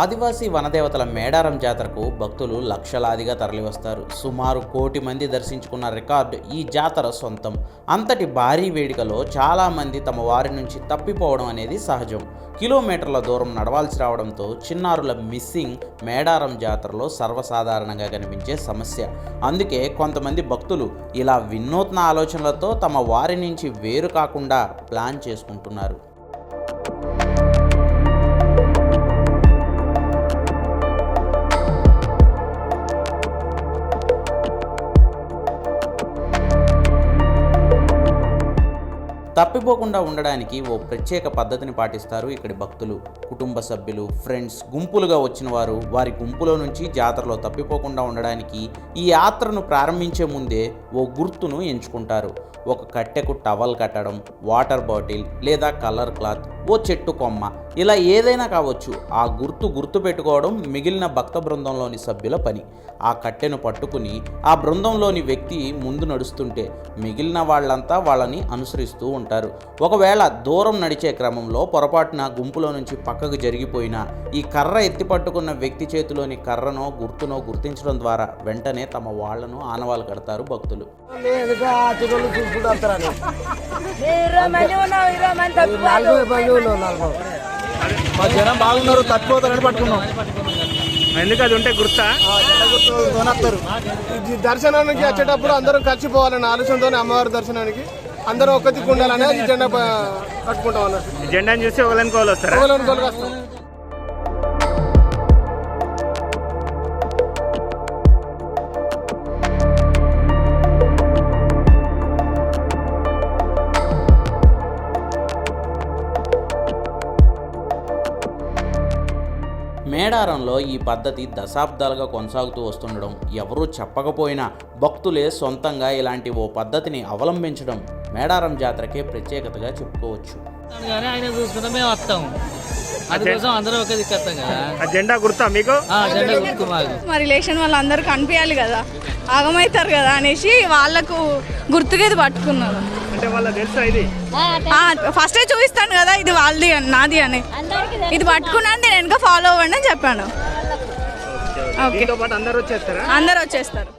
ఆదివాసీ వనదేవతల మేడారం జాతరకు భక్తులు లక్షలాదిగా తరలివస్తారు. సుమారు కోటి మంది దర్శించుకున్న రికార్డు ఈ జాతర సొంతం. అంతటి భారీ వేడుకలో చాలామంది తమ వారి నుంచి తప్పిపోవడం అనేది సహజం. కిలోమీటర్ల దూరం నడవాల్సి రావడంతో చిన్నారుల మిస్సింగ్ మేడారం జాతరలో సర్వసాధారణంగా కనిపించే సమస్య. అందుకే కొంతమంది భక్తులు ఇలా వినూత్న ఆలోచనలతో తమ వారి నుంచి వేరు కాకుండా ప్లాన్ చేసుకుంటున్నారు. తప్పిపోకుండా ఉండడానికి ఓ ప్రత్యేక పద్ధతిని పాటిస్తారు ఇక్కడి భక్తులు. కుటుంబ సభ్యులు ఫ్రెండ్స్ గుంపులుగా వచ్చిన వారు వారి గుంపులో నుంచి జాతరలో తప్పిపోకుండా ఉండడానికి ఈ యాత్రను ప్రారంభించే ముందే ఓ గుర్తును ఎంచుకుంటారు. ఒక కట్టెకు టవల్ కట్టడం వాటర్ బాటిల్ లేదా కలర్ క్లాత్ ఓ చెట్టు కొమ్మ ఇలా ఏదైనా కావచ్చు ఆ గుర్తు గుర్తు పెట్టుకోవడం మిగిలిన భక్త బృందంలోని సభ్యుల పని. ఆ కట్టెను పట్టుకుని ఆ బృందంలోని వ్యక్తి ముందు నడుస్తుంటే మిగిలిన వాళ్ళంతా వాళ్ళని అనుసరిస్తూ ఉంటారు. ఒకవేళ దూరం నడిచే క్రమంలో పొరపాటున గుంపులో నుంచి పక్కకు జరిగిపోయినా ఈ కర్ర ఎత్తి పట్టుకున్న వ్యక్తి చేతిలోని కర్రనో గుర్తునో గుర్తించడం ద్వారా వెంటనే తమ వాళ్ళను ఆనవాలు కడతారు భక్తులు. మా జనం బాగున్నారు తప్పిపోతారని పట్టుకున్నాం. ఎందుకు అది ఉంటే గుర్తా? వస్తారు దర్శనానికి వచ్చేటప్పుడు అందరూ కలిసిపోవాలన్న ఆలోచనతో అమ్మవారి దర్శనానికి అందరూ ఒక్క దిక్కు ఉండాలని ఈ జెండా కట్టుకుంటాం అన్నట్టు. జెండాను చూసి ఒకరికి వాళ్ళు వస్తారా ఒకరిని ఒకరు వస్తాం మేడారంలో ఈ పద్ధతి దశాబ్దాలుగా కొనసాగుతూ వస్తుండడం ఎవరూ చెప్పకపోయినా భక్తులే సొంతంగా ఇలాంటి ఓ పద్ధతిని అవలంబించడం మేడారం జాతరకే ప్రత్యేకతగా చెప్పుకోవచ్చు. ఆయన చూసుకుంటే మేము వస్తాం. అందుకోసం అందరం ఒకే దిక్కేస్తాం కదా. జెండా గుర్తా మీకు? ఆ, జెండా గుర్తు మా రిలేషన్ వాళ్ళందరూ కనిపించాలి కదా. ఆగమవుతారు కదా అనేసి వాళ్ళకు గుర్తుగా ఇది పట్టుకున్నారు. అంటే వాళ్ళ తెలుసా ఇది? ఫస్టే చూపిస్తాను కదా ఇది వాళ్ళది అని, నాది అని. ఇది పట్టుకున్నాను నేను వెనక ఫాలో అవ్వండి అని చెప్పాను. ఓకే దీంతో పాటు అందరూ వచ్చేస్తారా? అందరు వచ్చేస్తారు.